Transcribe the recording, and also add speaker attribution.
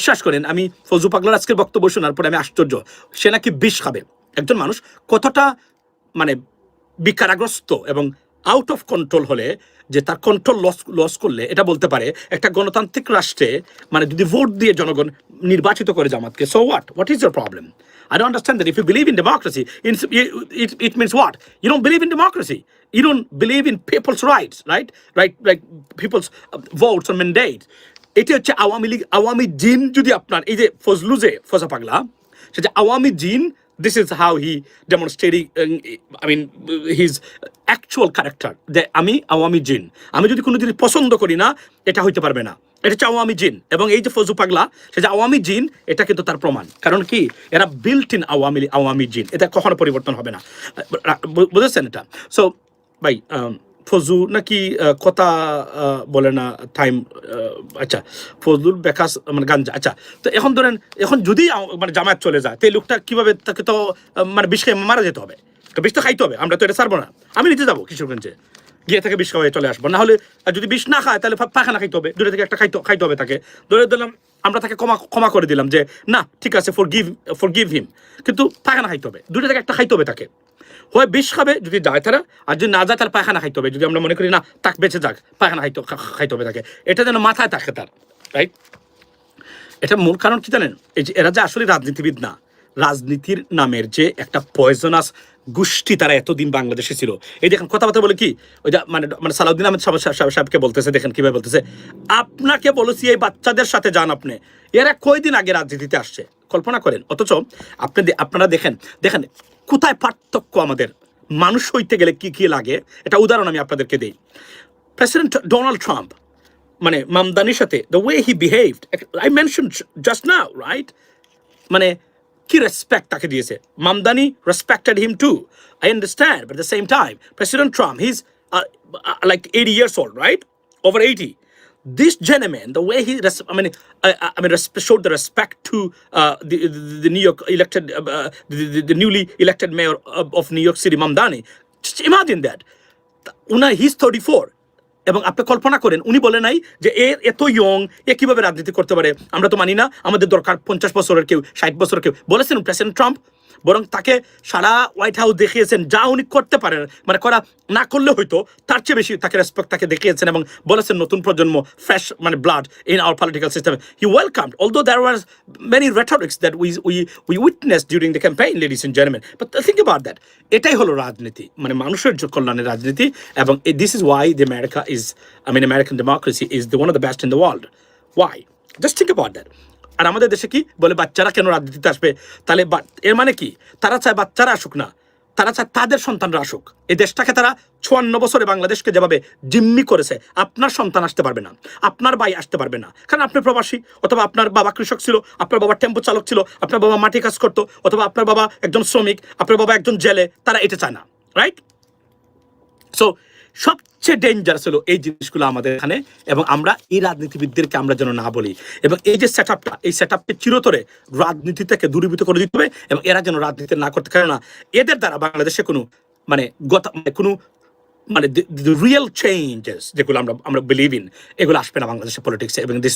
Speaker 1: বিশ্বাস করেন আমি ফজু পাগলার আজকের বক্তব্য শোনার পরে আমি আশ্চর্য সে নাকি বিষ খাবে একজন মানুষ কতটা মানে বিকারাগ্রস্ত এবং আউট অফ কন্ট্রোল হলে যে তার কন্ট্রোল লস লস করলে এটা বলতে পারে একটা গণতান্ত্রিক রাষ্ট্রে মানে যদি ভোট দিয়ে জনগণ নির্বাচিত করে জামাতকে so what what is your problem I that if you believe in democracy, in- it, it means what? You don't believe in democracy. You don't believe in people's rights, right? Right, like people's uh, votes or mandates. এটি হচ্ছে আওয়ামী লীগ, আওয়ামী জিন যদি আপনার, এই যে ফজলু যে, ফজা পাগলা সেটা আওয়ামী জিন this is how he demonstrating I mean his actual character যে আমি আওয়ামী জিন। আমি যদি কোনো জিনিস পছন্দ করি না, এটা হইতে পারবে না। এটা হচ্ছে আওয়ামী জিন। এবং এই যে ফজু পাগলা, সে যে আওয়ামী জিন, এটা কিন্তু তার প্রমাণ। কারণ কি, এরা বিল্ট ইন আওয়ামী আওয়ামী জিন। এটা কখনো পরিবর্তন হবে না। বুঝেছেন এটা? সো ভাই ফজু নাকি কথা বলে না টাইম আচ্ছা ফজলুর বেকাস মানে গাঞ্জা আচ্ছা তো এখন ধরেন, এখন যদি মানে জামায়াত চলে যায়, তো এই লোকটা কীভাবে তাকে তো মানে বিষ খেয়ে মারা যেতে হবে? তো বিষ তো খাইতে হবে, আমরা তো এটা ছাড়বো না। আমি নিজে যাব কিশোরগঞ্জে, গিয়ে থেকে বিষ খাওয়াই চলে আসব। না হলে যদি বিষ না খায়, তাহলে পা- পায়খানা খাইতে হবে, দূরে থেকে একটা খাইতে খাইতে হবে তাকে। ধরে দিলাম আমরা তাকে ক্ষমা ক্ষমা করে দিলাম যে, না, ঠিক আছে forgive forgive him কিন্তু পায়খানা খাইতে হবে, দূরে থেকে একটা খাইতে হবে তাকে। হয় বিষ খাবে, যদি যায় তারা, আর যদি না যায় তার পায়খানা খাইতে হবে। যদি আমরা মনে করি, না তাক বেঁচে যাক, পায়খানা খাইতে খাইতে হবে তাকে। এটা যেন মাথায় থাকে তার রাইট এটা মূল কারণ কি জানেন? এই যে এরা যে আসলে রাজনীতিবিদ না, রাজনীতির নামের যে একটা পয়জনাস গোষ্ঠী তারা এতদিন বাংলাদেশে ছিল। এই দেখেন, কথাবার্তা বলে কি? ওই মানে মানে সালাউদ্দিন আহমেদ সাহেব সাহেব- সাহেবকে বলতেছে, দেখেন কীভাবে বলতেছে। আপনাকে বলেছি, এই বাচ্চাদের সাথে যান আপনি। এরা কয়দিন আগে রাজনীতিতে আসছে? কল্পনা করেন। অথচ আপনি আপনারা দেখেন দেখেন কোথায় পার্থক্য আমাদের? মানুষ হইতে গেলে কি কি লাগে? এটা উদাহরণ আমি আপনাদেরকে দিই। প্রেসিডেন্ট ডোনাল্ড ট্রাম্প মানে মামদানির সাথে the way he behaved I mention just না রাইট মানে কি রেসপেক্ট তাকে দিয়েছে? Mamdani respected him too I understand but the same time president Trump he is like eighty years old right over eighty this gentleman, the way he, I mean, I, I mean, showed the respect to uh, the, the the New York elected, uh, uh, the, the, the newly elected mayor of, New York City, Mamdani. Just imagine that. He's thirty four এবং আপনি কল্পনা করেন উনি বলে নাই যে এ এত young এ কীভাবে রাজনীতি করতে পারে আমরা তো মানি না আমাদের দরকার পঞ্চাশ বছরের কেউ ষাট বছরের কেউ বলেছেন প্রেসিডেন্ট ট্রাম্প বরং তাকে সারা হোয়াইট হাউস দেখিয়েছেন, যা উনি করতে পারেন মানে করা না করলে হয়তো তার চেয়ে বেশি তাকে রেসপেক্ট তাকে দেখিয়েছেন এবং বলেছেন নতুন প্রজন্ম ফ্রেশ মানে blood in our political system he welcome although there was many rhetorics that we we we witness during the campaign ladies in gentleman but think about that এটাই হলো রাজনীতি মানে মানুষের কল্যাণের রাজনীতি এবং this is why the America is I mean American democracy is the one of the best in the world why just think about that আর আমাদের দেশে কি বলে বাচ্চারা কেন রাজনীতিতে আসবে? তাহলে এর মানে কি? তারা চায় বাচ্চারা আসুক না, তারা চায় তাদের সন্তানরা আসুক। এই দেশটাকে তারা চুয়ান্ন বছরে বাংলাদেশকে যেভাবে জিম্মি করেছে, আপনার সন্তান আসতে পারবে না, আপনার ভাই আসতে পারবে না। কারণ আপনি প্রবাসী, অথবা আপনার বাবা কৃষক ছিল, আপনার বাবা টেম্পো চালক ছিল, আপনার বাবা মাটি কাজ করতো, অথবা আপনার বাবা একজন শ্রমিক, আপনার বাবা একজন জেলে, তারা এটা চায় না রাইট সো সবচেয়ে ডেঞ্জারাস হলো এই জিনিসগুলো আমাদের এখানে এবং আমরা এই রাজনীতিবিদদেরকে আমরা যেন না বলি। এবং এই যে সেট আপটা এই সেট আপকে চিরতরে রাজনীতি থেকে দূরীভূত করে দিতে হবে এবং এরা যেন রাজনীতি না করতে পারে না। এদের দ্বারা বাংলাদেশে কোনো মানে গত মানে কোনো মানে রিয়েল চেঞ্জেস যেগুলো আমরা আমরা বিলিভ ইন এগুলো আসবে না বাংলাদেশের পলিটিক্সে এবং দিস